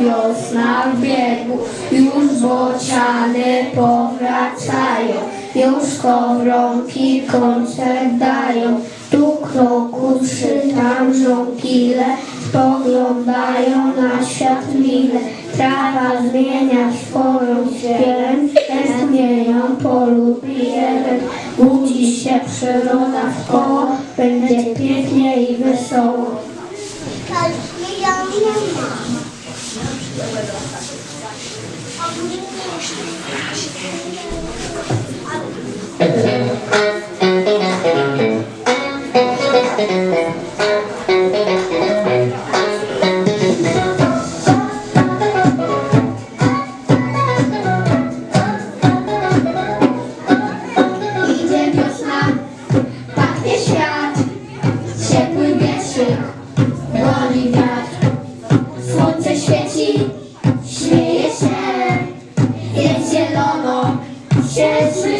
wiosna w biegu, już bociany powracają, już kowronki koncert dają, tu kroku trzy, tam żonkile, spoglądają na świat mile, trawa zmienia swoją świerem, tęsknieją polu jeden, budzi się przyroda w koło, będzie pięknie i wesoło. Tak, Yes.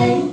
day.